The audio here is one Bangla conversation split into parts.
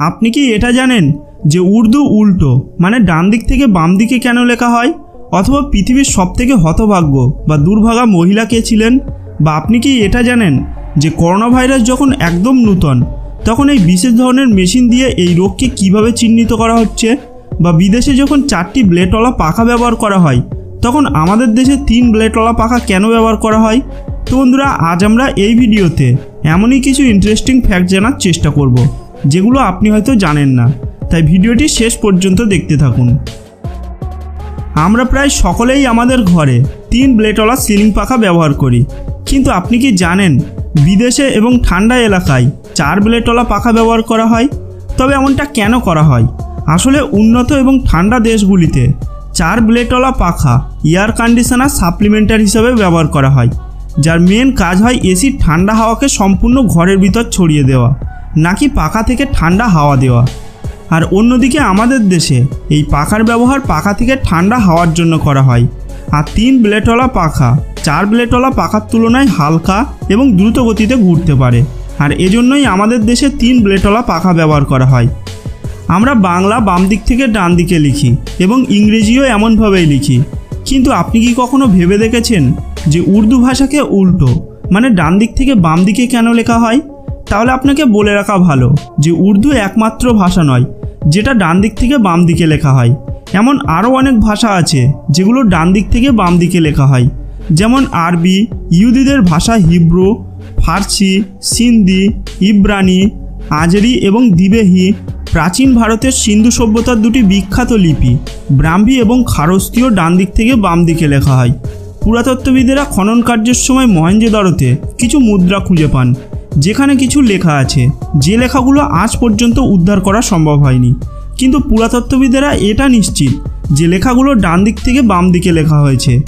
আপনি কি এটা জানেন যে উর্দু উল্টো মানে ডান দিক থেকে বাম দিকে কেন লেখা হয়? অথবা পৃথিবীর সবথেকে হতভাগ্য বা দুর্ভাগা মহিলা কে ছিলেন? বা আপনি কি এটা জানেন যে করোনা ভাইরাস যখন একদম নূতন, তখন এই বিশেষ ধরনের মেশিন দিয়ে এই রোগকে কীভাবে চিহ্নিত করা হচ্ছে? বা বিদেশে যখন চারটি ব্লেডওয়ালা পাখা ব্যবহার করা হয়, তখন আমাদের দেশে তিন ব্লেডওয়ালা পাখা কেন ব্যবহার করা হয়? তো বন্ধুরা, আজ আমরা এই ভিডিওতে এমনই কিছু ইন্টারেস্টিং ফ্যাক্ট জানার চেষ্টা করব। যেগুলো আপনি হয়তো জানেন না। তাই ভিডিওটি শেষ পর্যন্ত দেখতে থাকুন। আমরা প্রায় সকলেই আমাদের ঘরে তিন ব্লেডওয়ালা সিলিং পাখা ব্যবহার করি। কিন্তু আপনি কি জানেন, বিদেশে এবং ঠান্ডা এলাকায় চার ব্লেডওয়ালা পাখা ব্যবহার করা হয়? তবে এমনটা কেন করা হয়? আসলে উন্নত এবং ঠান্ডা দেশগুলিতে চার ব্লেডওয়ালা পাখা এয়ার কন্ডিশনার সাপ্লিমেন্টার হিসেবে ব্যবহার করা হয়। যার মেন কাজ হয় এসির ঠান্ডা হাওয়াকে সম্পূর্ণ ঘরের ভিতর ছড়িয়ে দেওয়া। নাকি পাখা থেকে ঠান্ডা হাওয়া দেওয়া? আর অন্যদিকে আমাদের দেশে এই পাখার ব্যবহার পাখা থেকে ঠান্ডা হাওয়ার জন্য করা হয়। আর তিন ব্লেডওয়ালা পাখা, চার ব্লেডওয়ালা পাখার তুলনায় হালকা এবং দ্রুত গতিতে ঘুরতে পারে। আর এজন্যই আমাদের দেশে তিন ব্লেডওয়ালা পাখা ব্যবহার করা হয়। আমরা বাংলা বাম দিক থেকে ডান দিকে লিখি এবং ইংরেজিও এমনভাবেই লিখি। কিন্তু আপনি কি কখনো ভেবে দেখেছেন যে উর্দু ভাষাকে উল্টো মানে ডান দিক থেকে বাম দিকে কেন লেখা হয়? তাহলে আপনাকে বলে রাখা ভালো যে উর্দু একমাত্র ভাষা নয়, যেটা ডান দিক থেকে বাম দিকে লেখা হয়। এমন আরও অনেক ভাষা আছে যেগুলো ডান দিক থেকে বাম দিকে লেখা হয়। যেমন আরবি, ইহুদিদের ভাষা হিব্রু, ফার্সি, সিন্ধি, ইব্রানি, আজরি এবং দিবেহি। প্রাচীন ভারতের সিন্ধু সভ্যতার দুটি বিখ্যাত লিপি, ব্রাহ্মী এবং খারস্তীয় ডান দিক থেকে বাম দিকে লেখা হয়। পুরাতত্ত্ববিদেরা খনন কার্যের সময় মহেঞ্জোদারোতে কিছু মুদ্রা খুঁজে পান। যেখানে কিছু লেখা আছে। যে লেখাগুলো আজ পর্যন্ত উদ্ধার করা সম্ভব হয়নি। কিন্তু পুরাতত্ত্ববিদেরা এটা নিশ্চিত যে লেখাগুলো ডান দিক থেকে বাম দিকে লেখা হয়েছে।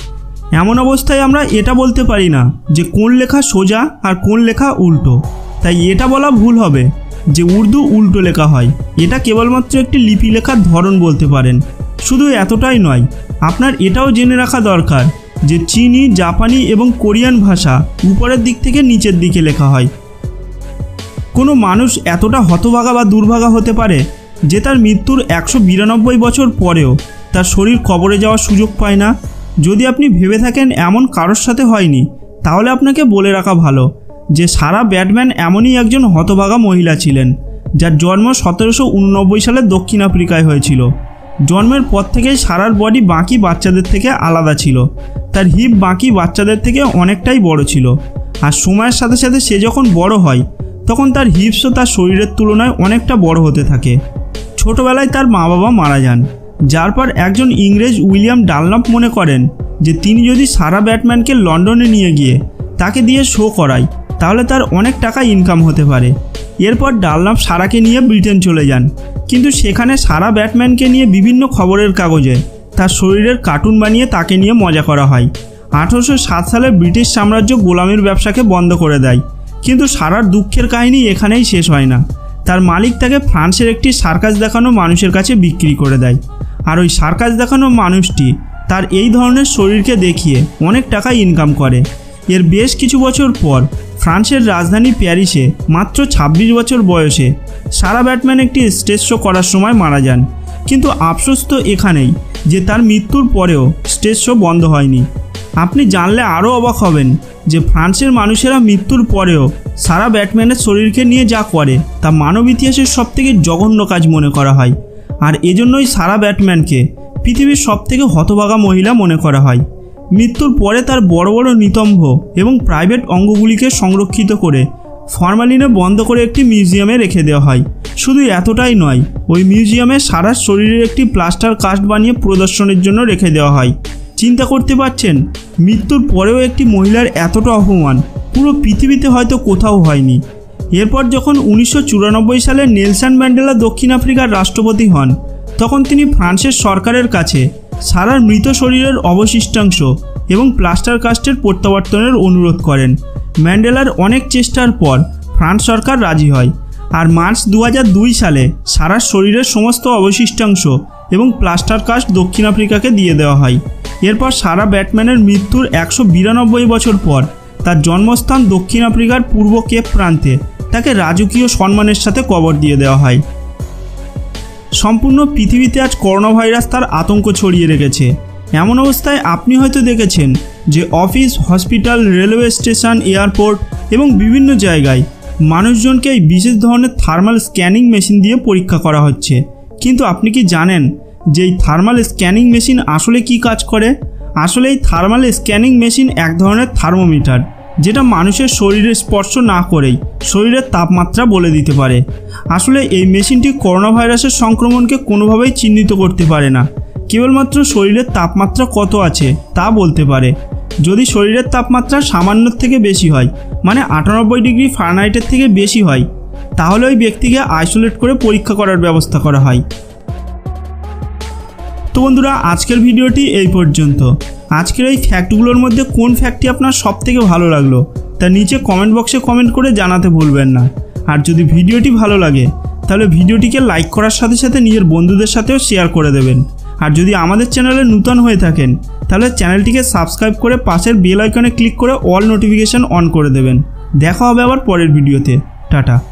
এমন অবস্থায় আমরা এটা বলতে পারি না যে কোন লেখা সোজা আর কোন লেখা উল্টো। তাই এটা বলা ভুল হবে যে উর্দু উল্টো লেখা হয়। এটা কেবলমাত্র একটি লিপি লেখার ধরন বলতে পারেন। শুধু এতটাই নয়, আপনার এটাও জেনে রাখা দরকার যে চীনি, জাপানি এবং কোরিয়ান ভাষা উপরের দিক থেকে নিচের দিকে লেখা হয়। কোনো মানুষ এতটা হতভাগা বা দুর্ভাগা হতে পারে যে তার মৃত্যুর একশো বিরানব্বই বছর পরেও তার শরীর কবরে যাওয়ার সুযোগ পায় না। যদি আপনি ভেবে থাকেন এমন কারোর সাথে হয়নি, তাহলে আপনাকে বলে রাখা ভালো যে সারা ব্যাটম্যান এমনই একজন হতভাগা মহিলা ছিলেন, যার জন্ম সতেরোশো উননব্বই সালে দক্ষিণ আফ্রিকায় হয়েছিল। জন্মের পর থেকেই সারার বডি বাকি বাচ্চাদের থেকে আলাদা ছিল। তার হিপ বাকি বাচ্চাদের থেকে অনেকটাই বড় ছিল। আর সময়ের সাথে সাথে সে যখন বড় হয় তখন তার হিপসও তার শরীরের তুলনায় অনেকটা বড় হতে থাকে। ছোটবেলায় তার মা বাবা মারা যান, যার পর একজন ইংরেজ উইলিয়াম ডালনপ মনে করেন যে তিনি যদি সারা ব্যাটম্যানকে লন্ডনে নিয়ে গিয়ে তাকে দিয়ে শো করায়, তাহলে তার অনেক টাকা ইনকাম হতে পারে। এরপর ডালনপ সারাকে নিয়ে ব্রিটেন চলে যান, কিন্তু সেখানে সারা ব্যাটম্যানকে নিয়ে বিভিন্ন খবরের কাগজে তার শরীরের কার্টুন বানিয়ে তাকে নিয়ে মজা করা হয়। আঠারোশো সাত সালে ব্রিটিশ সাম্রাজ্য গোলামির ব্যবসাকে বন্ধ করে দেয়। কিন্তু সারার দুঃখের কাহিনী এখানেই শেষ হয় না। তার মালিক তাকে ফ্রান্সের একটি সার্কাস দেখানো মানুষের কাছে বিক্রি করে দেয়। আর ওই সার্কাস দেখানো মানুষটি তার এই ধরনের শরীরকে দেখিয়ে অনেক টাকা ইনকাম করে। এর বেশ কিছু বছর পর ফ্রান্সের রাজধানী প্যারিসে মাত্র ২৬ বছর বয়সে সারা ব্যাটম্যান একটি স্টেজ শো করার সময় মারা যান। কিন্তু আফসোস তো এখানেই যে তার মৃত্যুর পরেও স্টেজ শো বন্ধ হয়নি। আপনি জানলে আরও অবাক হবেন যে ফ্রান্সের মানুষেরা মৃত্যুর পরেও সারা ব্যাটম্যানের শরীরকে নিয়ে যা করে, তা মানব ইতিহাসের সবথেকে জঘন্য কাজ মনে করা হয়। আর এজন্যই সারা ব্যাটম্যানকে পৃথিবীর সবথেকে হতভাগা মহিলা মনে করা হয়। মৃত্যুর পরে তার বড় বড় নিতম্ব এবং প্রাইভেট অঙ্গগুলিকে সংরক্ষিত করে ফরমালিনে বন্ধ করে একটি মিউজিয়ামে রেখে দেওয়া হয়। শুধু এতটাই নয়, ওই মিউজিয়ামে সারা শরীরের একটি প্লাস্টার কাস্ট বানিয়ে প্রদর্শনের জন্য রেখে দেওয়া হয়। চিন্তা করতে পারছেন? মৃত্যুর পরেও একটি মহিলার এতটা অপমান। পুরো পৃথিবীতে হয়তো কোথাও হয়নি। এরপর যখন উনিশশো চুরানব্বই সালে নেলসন ম্যান্ডেলা দক্ষিণ আফ্রিকার রাষ্ট্রপতি হন, তখন তিনি ফ্রান্সের সরকারের কাছে সারার মৃত শরীরের অবশিষ্টাংশ এবং প্লাস্টার কাস্টের প্রত্যাবর্তনের অনুরোধ করেন। ম্যান্ডেলার অনেক চেষ্টার পর ফ্রান্স সরকার রাজি হয়। আর মার্চ দু হাজার দুই সালে সারার শরীরের সমস্ত অবশিষ্টাংশ এবং প্লাস্টার কাস্ট দক্ষিণ আফ্রিকাকে দিয়ে দেওয়া হয়। এরপর সারা ব্যাটম্যানের মৃত্যুর একশো বিরানব্বই বছর পর তার জন্মস্থান দক্ষিণ আফ্রিকার পূর্ব কেপ প্রান্তে তাকে রাজকীয় সম্মানের সাথে কবর দিয়ে দেওয়া হয়। সম্পূর্ণ পৃথিবীতে আজ করোনা ভাইরাস তার আতঙ্ক ছড়িয়ে রেখেছে। এমন অবস্থায় আপনি হয়তো দেখেছেন যে office, hospital, railway station, airport এবং বিভিন্ন জায়গায় মানুষজনকে এই বিশেষ ধরনের থার্মাল স্ক্যানিং মেশিন দিয়ে পরীক্ষা করা হচ্ছে। কিন্তু আপনি কি জানেন যে এই থার্মাল স্ক্যানিং মেশিন আসলে কি কাজ করে? আসলে এই থার্মাল স্ক্যানিং মেশিন এক ধরনের থার্মোমিটার যেটা মানুষের শরীরে স্পর্শ না করেই শরীরের তাপমাত্রা বলে দিতে পারে। আসলে এই মেশিনটি করোনা ভাইরাসের সংক্রমণকে কোনোভাবেই চিহ্নিত করতে পারে না। কেবলমাত্র শরীরের তাপমাত্রা কত আছে তা বলতে পারে। যদি শরীরের তাপমাত্রা সামান্যর থেকে বেশি হয় মানে আটানব্বই ডিগ্রি ফারেনহাইটের থেকে বেশি হয় তাহলে ওই ব্যক্তিকে আইসোলেট করে পরীক্ষা করার ব্যবস্থা করা হয়। তো বন্ধুরা, আজকের ভিডিওটি এই পর্যন্ত। আজকের এই ফ্যাক্টগুলোর মধ্যে কোন ফ্যাক্টটি আপনার সব থেকে ভালো লাগল, তা নিচে কমেন্ট বক্সে কমেন্ট করে জানাতে ভুলবেন না। আর যদি ভিডিওটি ভালো লাগে, তাহলে ভিডিওটিকে লাইক করার সাথে সাথে নিজের বন্ধুদের সাথেও শেয়ার করে দেবেন। আর যদি আমাদের চ্যানেলে নূতন হয়ে থাকেন, তাহলে চ্যানেলটিকে সাবস্ক্রাইব করে পাশের বেল আইকনে ক্লিক করে অল নোটিফিকেশান অন করে দেবেন। দেখা হবে আবার পরের ভিডিওতে। টাটা।